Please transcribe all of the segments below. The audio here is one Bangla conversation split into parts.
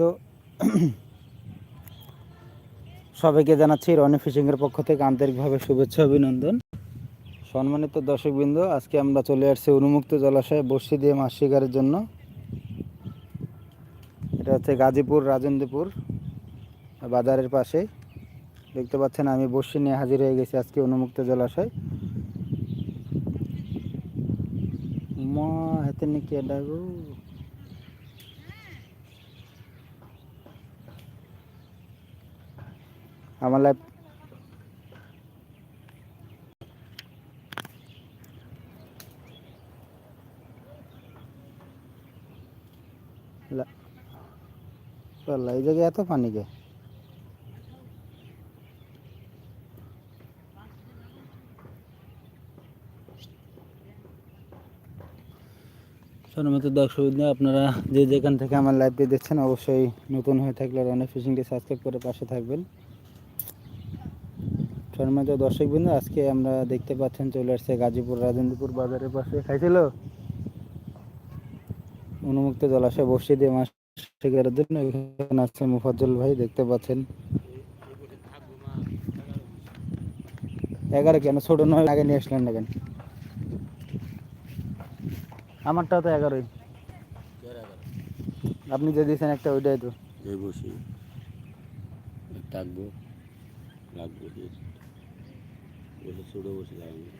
তো সবাইকে জানাচ্ছি রনি ফিশিংয়ের পক্ষ থেকে আন্তরিকভাবে শুভেচ্ছা, অভিনন্দন। সম্মানিত দর্শকবৃন্দ, আজকে আমরা চলে আসছি উন্মুক্ত জলাশয়ে বর্ষি দিয়ে মাছ শিকারের জন্য। এটা হচ্ছে গাজীপুর, রাজেন্দ্রপুর বাজারের পাশে। দেখতে পাচ্ছেন, আমি বর্ষি নিয়ে হাজির হয়ে গেছি আজকে উন্মুক্ত জলাশয়। মা হাতে নাকি এটা গো আমার লাইফ এই জায়গায় এত পানি কে? সম্মানিত দর্শক আপনারা যে যেখান থেকে আমার লাইভটি দেখছেন, অবশ্যই নতুন হয়ে থাকলে রনে ফিশিংটি সাবস্ক্রাইব করে পাশে থাকবেন। সম্মানিত দর্শক বিন্দু, আজকে আমরা দেখতে পাচ্ছেন চলে আসছে গাজীপুর রাজেন্দ্রপুর বাজারের পাশে। খাইছিল উন্মুক্ত জলাশয় বসিয়ে দিয়ে মাছ শিকারের জন্য এখানে আছে মুফাজ্জল ভাই, দেখতে পাচ্ছেন। এগারো কেন? ছোট নয়, আগে নিয়ে আসলেন না কেন? আমারটাও তো এগারোই। আপনি যে দিয়েছেন একটা, ওইটাই তো। বসি। থাকব, লাগবো। বসে ছোটো বসে লাগবে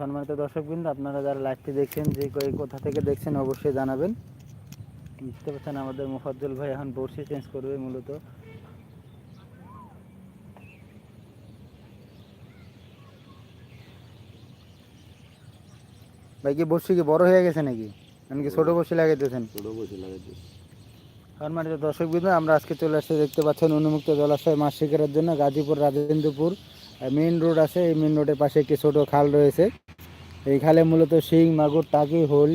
সম্মানিত দর্শকবৃন্দ, আপনারা যারা লাইভটি দেখছেন, যে কোথা থেকে দেখছেন, অবশ্যই জানাবেন। বুঝতে পারছেন, আমাদের মুফাজ্জল ভাই এখন বর্ষি চেঞ্জ করবে মূলত। ভাই কি বর্ষি কি? বড় হয়ে গেছে নাকি? এমনকি ছোট বর্ষি লাগাইতেছেন? ছোটো বসে লাগাইতে সম্মানিত দর্শকবৃন্দ আমরা আজকে চলে আসছি দেখতে পাচ্ছেন উন্মুক্ত জলাশয় মাছ শিকারের জন্য গাজীপুর রাজেন্দ্রপুর মেইন রোড আছে। এই মেইন রোডের পাশে একটি ছোট খাল রয়েছে। এই খালে মূলত শিং মাগুর টাকি হোল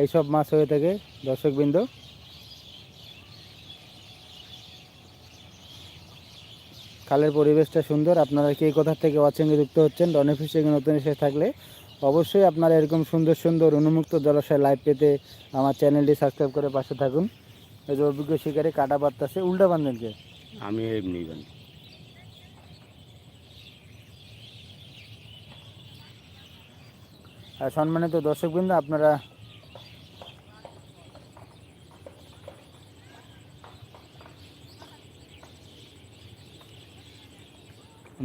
এইসব মাছ হয়ে থাকে দর্শকবৃন্দ খালের পরিবেশটা সুন্দর। আপনারা কে কোথা থেকে ওয়াচিংয়ে যুক্ত হচ্ছেন? ডনে ফিশিংয়ে নতুন এসে থাকলে অবশ্যই আপনারা এরকম সুন্দর সুন্দর অনুমুক্ত জলাশয় লাইভ পেতে আমার চ্যানেলটি সাবস্ক্রাইব করে পাশে থাকুন। এই যে অভিজ্ঞ শিকারে কাটা বার্তাছে উল্টা বান্ধেন কে? আমি এমনি বান্ধব আর সম্মানিত দর্শকবৃন্দ আপনারা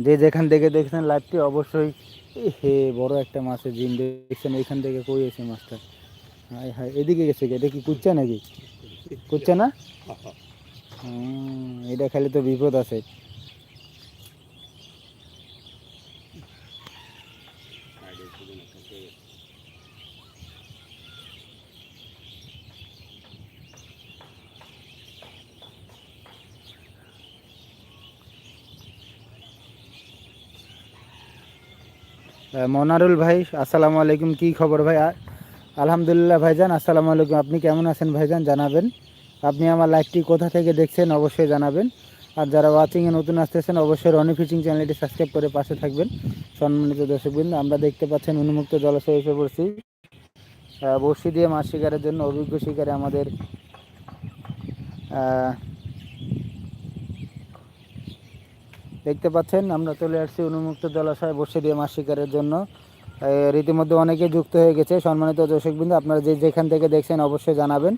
যে যেখান থেকে দেখছেন লাইভটি অবশ্যই হে বড় একটা মাছের জিম দেখছেন এখান থেকে কই এসে মাছটা? হাই হাই এদিকে গেছে? এটা কি কুচ্চা নাকি? কুচ্ছে না? এটা খালি তো বিপদ আছে। মনারুল ভাই, আসসালামু আলাইকুম, কি খবর ভাই? আলহামদুলিল্লাহ ভাইজান, আসসালামু আলাইকুম। আপনি কেমন আছেন ভাইজান? জানাবেন। আপনি আমার লাইভটি কোথা থেকে দেখছেন অবশ্যই জানাবেন। আর যারা ওয়াচিংয়ে নতুন আসতেছেন, অবশ্যই রনি ফিচিং চ্যানেলটি সাবস্ক্রাইব করে পাশে থাকবেন। সম্মানিত দর্শকবৃন্দ, আমরা দেখতে পাচ্ছেন উন্মুক্ত জলাশয় এসে পড়ছি। বড়শি দিয়ে মাছ শিকারের জন্য অভিজ্ঞ শিকারে আমাদের দেখতে পাচ্ছেন, আমরা চলে আসছি উন্মুক্ত জলাশয় বসে দিয়ে মাছ শিকারের জন্য। রীতিমধ্যে অনেকে যুক্ত হয়ে গেছে। সম্মানিত দর্শকবৃন্দ, আপনারা যে যেখান থেকে দেখছেন অবশ্যই জানাবেন।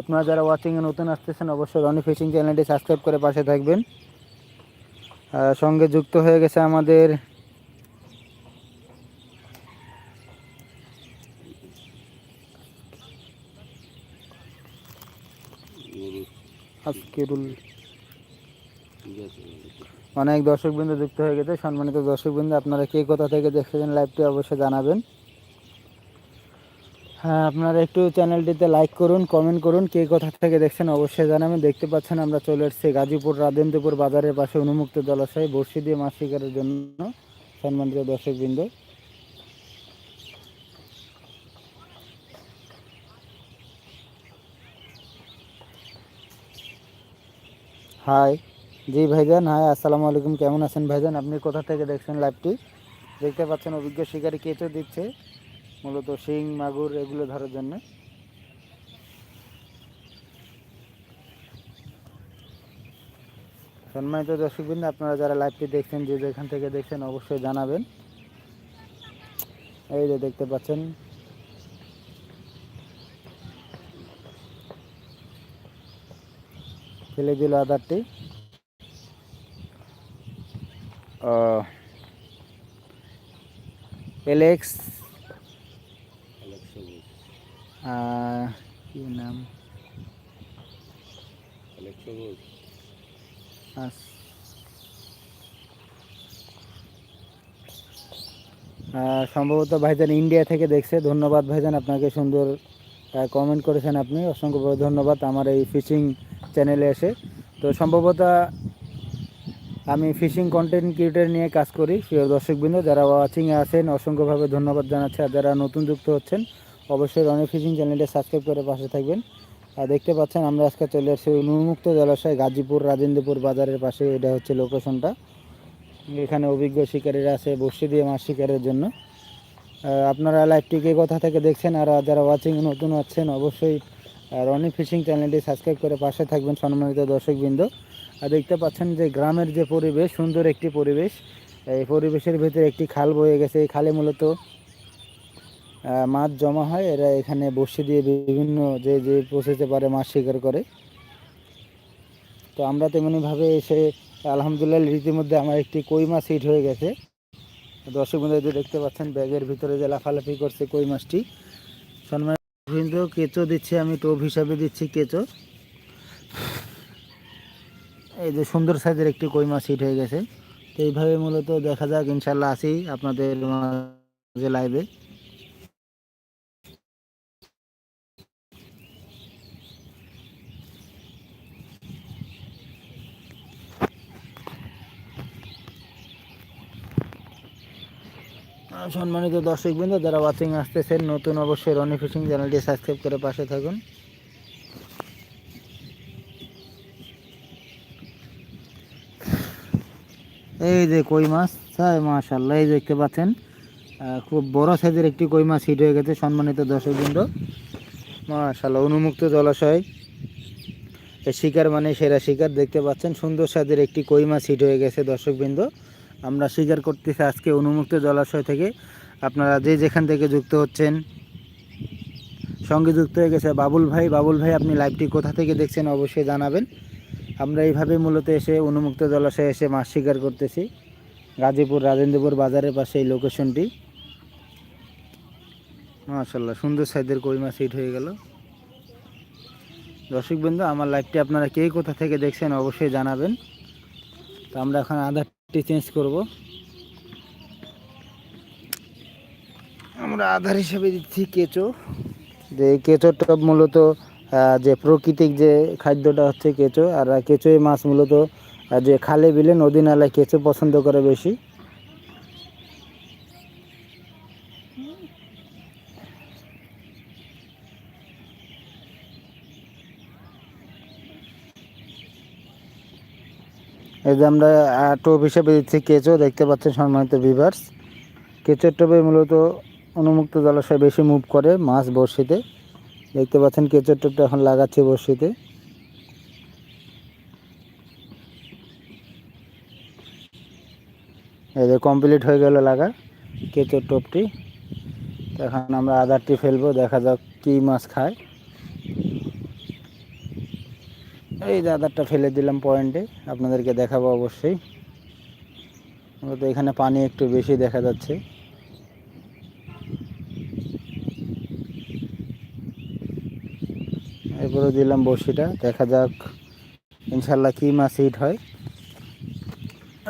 আপনারা যারা ওয়াচিংয়ে নতুন আসতেছেন, অবশ্যই রনি ফিশিং চ্যানেলটি সাবস্ক্রাইব করে পাশে থাকবেন। সঙ্গে যুক্ত হয়ে গেছে আমাদের আজকেরুল অনেক দর্শকবৃন্দ যুক্ত হয়ে গেছে। সম্মানিত দর্শকবৃন্দ, আপনারা কে কোথা থেকে দেখছেন লাইভটি অবশ্যই জানাবেন। হ্যাঁ আপনারা একটু চ্যানেলটিতে লাইক করুন কমেন্ট করুন, কে কোথা থেকে দেখছেন অবশ্যই জানাবেন। দেখতে পাচ্ছেন আমরা চলে এসেছি গাজীপুর, রাজেন্দ্রপুর বাজারের পাশে উন্মুক্ত জলাশয় বর্ষি দিয়ে মাছ শিকারের জন্য সম্মানিত দর্শকবৃন্দ। হাই জি ভাইজান, হাই, আসসালামু আলাইকুম। কেমন আছেন ভাইজান? আপনি কোথা থেকে দেখছেন লাইভটি? দেখতে পাচ্ছেন অভিজ্ঞ শিকারী কেঁচো দিচ্ছে, মূলত শিং, মাগুর এগুলো ধরার জন্য। সম্মানিত দর্শকবৃন্দ, আপনারা যারা লাইভটি দেখছেন, যে যেখান থেকে দেখছেন, অবশ্যই জানাবেন। এই যে দেখতে পাচ্ছেন। ফেলে দিল আদারটি এলেক্স কি নাম? সম্ভবত ভাইজান ইন্ডিয়া থেকে দেখছে। ধন্যবাদ ভাইজান, আপনাকে সুন্দর কমেন্ট করেছেন আপনি। অসংখ্য ধন্যবাদ আমার এই ফিশিং চ্যানেলে এসে। তো সম্ভবত আমি ফিশিং কন্টেন্ট ক্রিয়েটর নিয়ে কাজ করি। প্রিয় দর্শকবৃন্দ, যারা ওয়াচিংয়ে আছেন, অসংখ্যভাবে ধন্যবাদ জানাচ্ছি। আর যারা নতুন যুক্ত হচ্ছেন, অবশ্যই রনি ফিশিং চ্যানেলটি সাবস্ক্রাইব করে পাশে থাকবেন। আর দেখতে পাচ্ছেন, আমরা আজকে চলে আসছি উন্মুক্ত জলাশয়, গাজীপুর, রাজেন্দ্রপুর বাজারের পাশে। এটা হচ্ছে লোকেশনটা এখানে অভিজ্ঞ শিকারীরা আছে, বসে দিয়ে মাছ শিকারের জন্য। আপনারা লাইভটিকে কথা থেকে দেখছেন? আর যারা ওয়াচিং নতুন আছেন, অবশ্যই রনি ফিশিং চ্যানেলটি সাবস্ক্রাইব করে পাশে থাকবেন, সম্মানিত দর্শকবৃন্দ। দেখতে পাচ্ছেন যে গ্রামের যে পরিবেশ, সুন্দর একটি পরিবেশ। এই পরিবেশের ভিতরে একটি খাল বয়ে গেছে। এই খালে মূলত মাছ জমা হয়। এরা এখানে বসে দিয়ে বিভিন্ন যে যে পৌঁছতে পারে মাছ শিকার করে। তো আমরা তেমনিভাবে এসে, আলহামদুলিল্লাহ রীতিমধ্যে আমার একটি কই মাছ হিট হয়ে গেছে। দর্শক যে দেখতে পাচ্ছেন, ব্যাগের ভিতরে যে লাফালাফি করছে কই মাছটি। সম্মান কেঁচো দিচ্ছি আমি, টোপ হিসাবে দিচ্ছি কেঁচো। এই যে সুন্দর সাইজের একটি কই মাছ হিট হয়ে গেছে। তো এইভাবে মূলত দেখা যাক ইনশাল্লাহ আসি আপনাদের মাঝে লাইভে সম্মানিত দর্শকবৃন্দ, যারা ওয়াচিং আসতেছেন, নতুন অবশ্যই রনি ফিশিং চ্যানেলটি সাবস্ক্রাইব করে পাশে থাকুন। এই যে কই মাছ হ্যাঁ মাশাল্লাহ এই দেখতে পাচ্ছেন খুব বড় সাইজের একটি কই মাছ হিট হয়ে গেছে, সম্মানিত দর্শকবৃন্দ মাশাল্লাহ অনুমুক্ত জলাশয়। শিকার মানে সেরা শিকার, দেখতে পাচ্ছেন, সুন্দর সাইজের একটি কই মাছ হিট হয়ে গেছে দর্শকবৃন্দ আমরা শিকার করতেছি আজকে অনুমুক্ত জলাশয় থেকে। আপনারা যে যেখান থেকে যুক্ত হচ্ছেন, সঙ্গে যুক্ত হয়ে গেছে বাবুল ভাই। বাবুল ভাই, আপনি লাইভটি কোথা থেকে দেখছেন, অবশ্যই জানাবেন। আমরা এইভাবে মূলত এসে উন্মুক্ত জলাশয়ে এসে মাছ শিকার করতেছি। গাজীপুর, রাজেন্দ্রপুর বাজারের পাশে এই লোকেশনটি মাশাল্লাহ সুন্দর সাইজের কই মাছ হিট হয়ে গেল। দর্শক বন্ধু, আমার লাইভটি আপনারা কে কোথা থেকে দেখছেন অবশ্যই জানাবেন। তো আমরা এখন আধারটি চেঞ্জ করব। আমরা আধার হিসেবে দিচ্ছি কেঁচো। যে এই কেঁচোটা মূলত যে প্রাকৃতিক যে খাদ্যটা হচ্ছে কেঁচো, আর কেঁচোই মাছ মূলত যে খালে বিলে নদী নালায় কেঁচো পছন্দ করে বেশি। এই যে আমরা টোপ হিসেবে দিচ্ছি কেঁচো, দেখতে পাচ্ছেন সম্মানিত ভিভার্স। কেঁচোর টোপে মূলত অনুমুক্ত জলাশয় বেশি মুভ করে মাছ বড়শিতে। দেখতে পাচ্ছেন কেঁচোর টোপটা এখন লাগাচ্ছে বড়শিতে এই যে কমপ্লিট হয়ে গেল লাগা কেঁচোর টোপটি। এখন আমরা আদারটি ফেলব, দেখা যাক কী মাছ খায়। এই যে আদারটা ফেলে দিলাম পয়েন্টে, আপনাদেরকে দেখাবো অবশ্যই। তো এখানে পানি একটু বেশি দেখা যাচ্ছে। এরপরে দিলাম বড়শিটা। দেখা যাক ইনশাল্লাহ কি মাছ হিট হয়।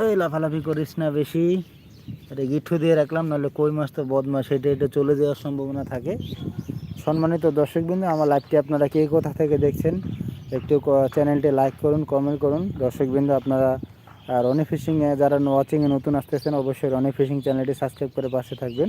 এই লাফালাফি করিস না বেশি। এটা গিঠু দিয়ে রাখলাম, নাহলে কই মাছ তো বদমাস এটা এটা চলে যাওয়ার সম্ভাবনা থাকে। সম্মানিত দর্শকবৃন্দ, আমার লাইভটি আপনারা কে কোথা থেকে দেখছেন, একটু চ্যানেলটি লাইক করুন কমেন্ট করুন। দর্শকবৃন্দ, আপনারা, আর রনি ফিশিংয়ে যারা ওয়াচিংয়ে নতুন আসতেছেন, অবশ্যই রনি ফিশিং চ্যানেলটি সাবস্ক্রাইব করে পাশে থাকবেন।